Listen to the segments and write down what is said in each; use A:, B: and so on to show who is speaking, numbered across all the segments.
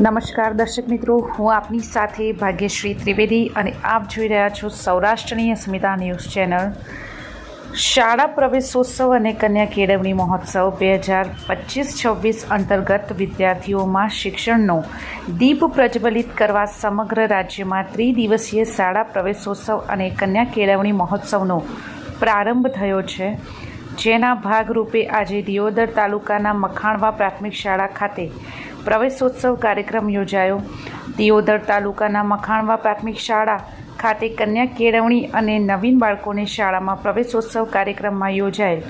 A: નમસ્કાર દર્શક મિત્રો, હું આપની સાથે ભાગ્યશ્રી ત્રિવેદી અને આપ જોઈ રહ્યા છો સૌરાષ્ટ્રની અસ્મિતા ન્યૂઝ ચેનલ. શાળા પ્રવેશોત્સવ અને કન્યા કેળવણી મહોત્સવ બે હજાર પચીસ છવ્વીસ અંતર્ગત વિદ્યાર્થીઓમાં શિક્ષણનો દીપ પ્રજ્વલિત કરવા સમગ્ર રાજ્યમાં ત્રિદિવસીય શાળા પ્રવેશોત્સવ અને કન્યા કેળવણી મહોત્સવનો પ્રારંભ થયો છે. જેના ભાગરૂપે આજે દિયોદર તાલુકાના મખાણવા પ્રાથમિક શાળા ખાતે પ્રવેશોત્સવ કાર્યક્રમ યોજાયો. દિયોદર તાલુકાના મખાણવા પ્રાથમિક શાળા ખાતે કન્યા કેળવણી અને નવીન બાળકોને શાળામાં પ્રવેશોત્સવ કાર્યક્રમમાં યોજાયેલ,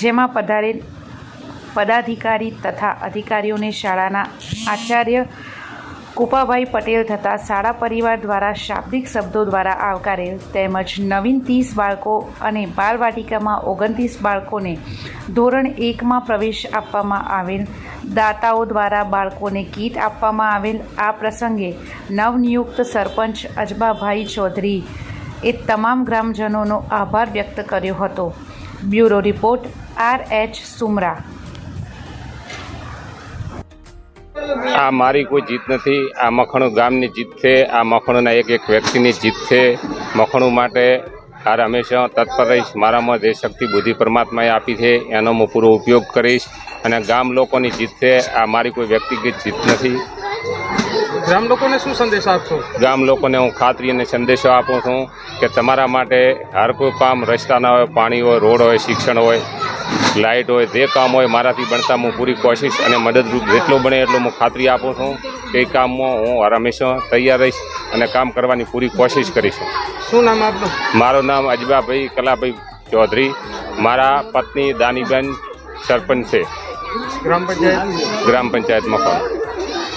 A: જેમાં પધારેલ પદાધિકારી તથા અધિકારીઓને શાળાના આચાર્ય કુપાભાઈ પટેલ થતાં શાળા પરિવાર દ્વારા શાબ્દિક શબ્દો દ્વારા આવકારેલ તેમજ નવીન ત્રીસ બાળકો અને બાલવાટિકામાં ઓગણત્રીસ બાળકોને ધોરણ એકમાં પ્રવેશ આપવામાં આવેલ. દાતાઓ દ્વારા બાળકોને કીટ આપવામાં આવેલ. આ પ્રસંગે નવનિયુક્ત સરપંચ અજબાભાઈ ચૌધરી એ તમામ ગ્રામજનોનો આભાર વ્યક્ત કર્યો હતો. Bureau report R H Sumra.
B: આ મારી કોઈ જીત નથી આ મખણું ગામની જીત છે આ મખણુંના એક એક વ્યક્તિની જીત છે. મખણું માટે હાર હંમેશા તત્પર રહીશ. મારામાં જે શક્તિ બુદ્ધિ પરમાત્માએ આપી છે એનો હું પૂરો ઉપયોગ કરીશ. અને ગામ લોકોની જીત છે આ મારી કોઈ વ્યક્તિગત જીત નથી.
C: ગ્રામ લોકોને શું સંદેશ આપશો?
B: ગામ લોકોને હું ખાતરી અને સંદેશો આપું છું કે તમારા માટે હર કોઈ કામ રસ્તાના હોય પાણી હોય રોડ હોય શિક્ષણ હોય લાઇટ હોય જે કામ હોય મારાથી બનતા હું પૂરી કોશિશ અને મદદરૂપ જેટલો બને એટલો હું ખાતરી આપું છું કે એ કામમાં હું હંમેશા તૈયાર રહીશ અને કામ કરવાની પૂરી કોશિશ કરીશ.
C: શું નામ આપનું?
B: મારું નામ અજબાભાઈ કલાભાઈ ચૌધરી. મારા પત્ની દાનીબેન સરપંચ છે.
C: ગ્રામ પંચાયત?
B: ગ્રામ પંચાયત મકાન